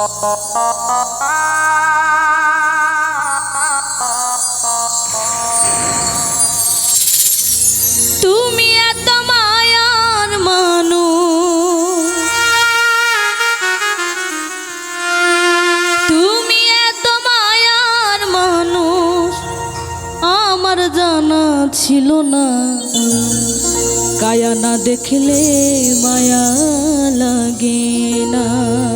তুমি এত মায়ার মানু তুমি এত মায়ার মানুষ। আমার জানা ছিল না। কায়া না দেখলে মায়া লাগে না।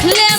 Clear.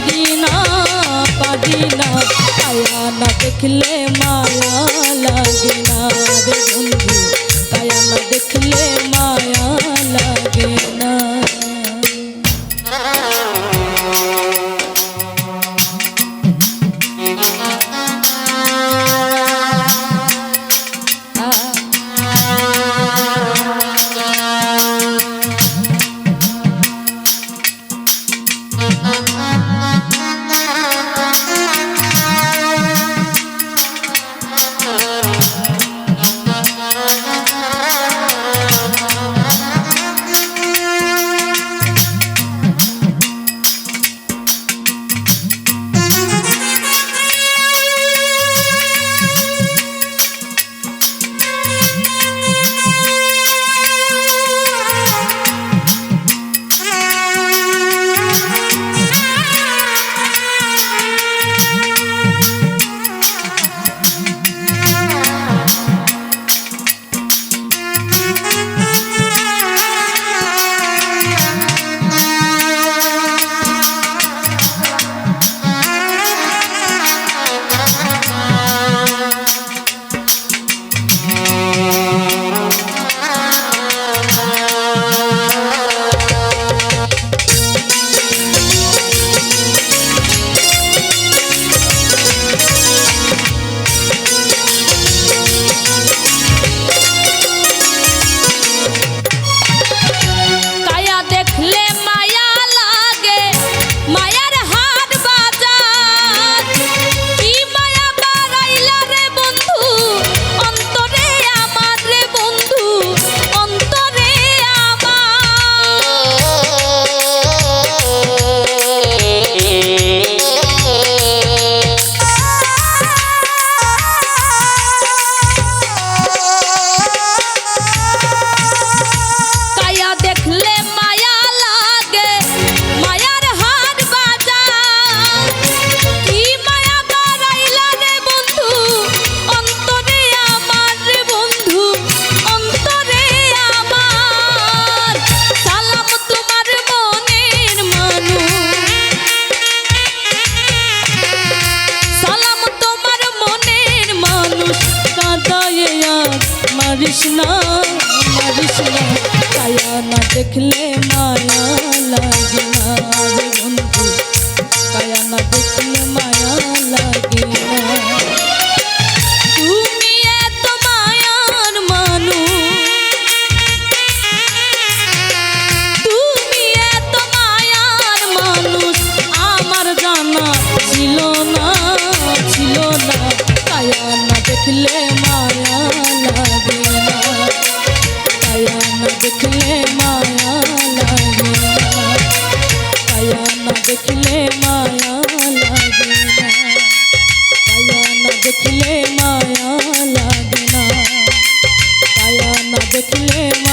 পারি না পারি না আল্লাহ না দেখলে মা মায়া লাগে দেখলে